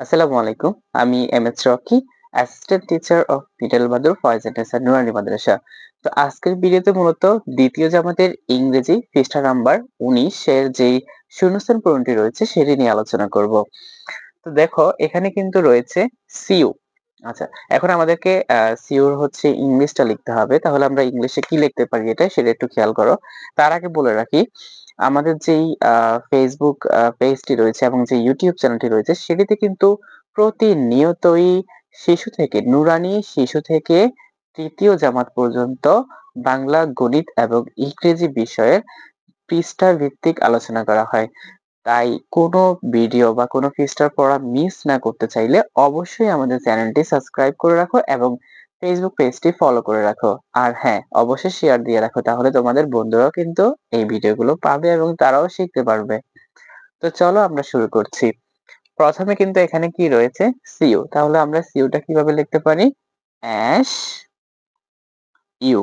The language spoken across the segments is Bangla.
আসসালামু আলাইকুম। আমি M S Rocky assistant teacher of middle Madur Foyez international নুরানি মাদ্রাসা তো আজকের ভিডিওতে মূলত দ্বিতীয় জামাতের ইংরেজি পৃষ্ঠা নাম্বার উনিশ এর যেই শূন্যস্থান পূরণটি রয়েছে সেটি নিয়ে আলোচনা করব। তো দেখো, এখানে কিন্তু রয়েছে সিউ। আচ্ছা এখন আমাদেরকে সিউর হচ্ছে ইংলিশটা লিখতে হবে। তাহলে আমরা ইংলিশে কি লিখতে পারি এটা সেটা একটু খেয়াল করো। তার আগে বলে রাখি আমাদের যেই ফেসবুক পেজটি রয়েছে এবং যে ইউটিউব চ্যানেলটি রয়েছে, সেটিতে কিন্তু প্রতিনিয়তই শিশু থেকে, নুরানি শিশু থেকে তৃতীয় জামাত পর্যন্ত বাংলা গণিত এবং ইংরেজি বিষয়ের পৃষ্ঠা ভিত্তিক আলোচনা করা হয়। তাই কোনো ভিডিও বা কোনো পৃষ্ঠার পড়া মিস না করতে চাইলে অবশ্যই আমাদের চ্যানেলটি সাবস্ক্রাইব করে রাখো এবং ফেসবুক পেজটি ফলো করে রাখো। আর হ্যাঁ অবশ্যই শেয়ার দিয়ে রাখো, তাহলে তোমাদের বন্ধুরাও কিন্তু এই ভিডিওগুলো পাবে এবং তারাও শিখতে পারবে। তো চলো আমরা শুরু করছি। প্রথমে কিন্তু এখানে কি রয়েছে? সিউ তাহলে আমরা সিউটা কীভাবে লিখতে পারি? অ্যাশ ইউ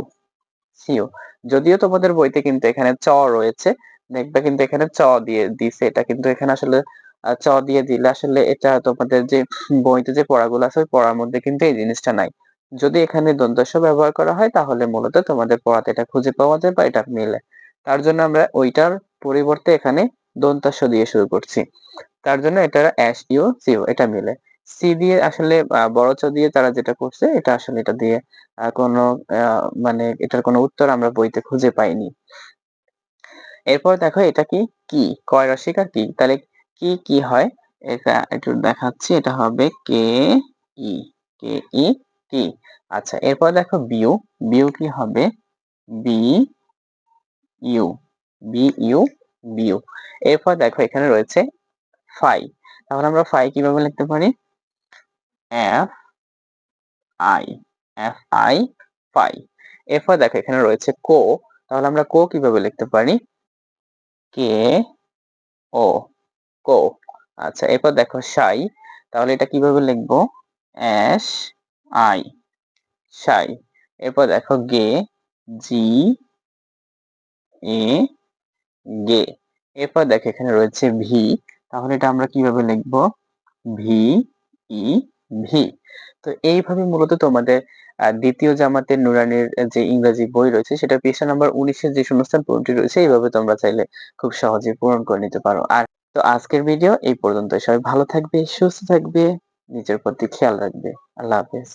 সিউ যদিও তোমাদের বইতে কিন্তু এখানে চ রয়েছে, দেখবে কিন্তু এখানে চ দিয়ে দিছে। এটা কিন্তু এখানে আসলে চ দিয়ে দিলে আসলে এটা তোমাদের যে বইতে যে পড়াগুলো আছে, ওই পড়ার মধ্যে কিন্তু এই জিনিসটা নাই। যদি এখানে দন্তস্ব ব্যবহার করা হয়, তাহলে মূলত তোমাদের পড়াতে এটা খুঁজে পাওয়া যায় বা এটা মিলে। তার জন্য আমরা ওইটার পরিবর্তে এখানে দন্তাস্ব দিয়ে শুরু করছি। তার জন্য এটা অ্যাশ ইউ সিও এটা মিলে। সি দিয়ে আসলে বড় চ দিয়ে তারা যেটা করছে, এটা আসলে এটা দিয়ে কোনো মানে এটার কোনো উত্তর আমরা বইতে খুঁজে পাইনি। এরপর দেখো এটা কি? কি? কয় রসিকার কি? তাহলে কি কি হয়? এটা একটু দেখাচ্ছি, এটা হবে কে ই কে ই টি আচ্ছা এরপর দেখো বিউ বিউ কি হবে? বি ইউ বি ইউ বিউ এরপর দেখো এখানে রয়েছে ফাই তাহলে আমরা ফাই কীভাবে লিখতে পারি? এফ আই এফ আই ফাই এরপর দেখো এখানে রয়েছে কো তাহলে আমরা কো কীভাবে লিখতে পারি? কে ও কো আচ্ছা এরপর দেখো সাই তাহলে এটা কীভাবে লিখব? এস আই, সাই। এরপর দেখো গে, জি, এ, গে। এরপর দেখো এখানে রয়েছে ভি। তাহলে এটা আমরা কীভাবে লিখব? V, E, V. তো এইভাবে মূলত তোমাদের দ্বিতীয় জামাতের নুরানির যে ইংরেজি বই রয়েছে, সেটা পৃষ্ঠা নাম্বার উনিশের যে শূন্যস্থান পূরণটি রয়েছে, এইভাবে তোমরা চাইলে খুব সহজে পূরণ করে নিতে পারো। আর তো আজকের ভিডিও এই পর্যন্ত সবাই ভালো থাকবে, সুস্থ থাকবে। নিজের প্রতি খেয়াল রাখবে। আল্লাহ হাফেজ।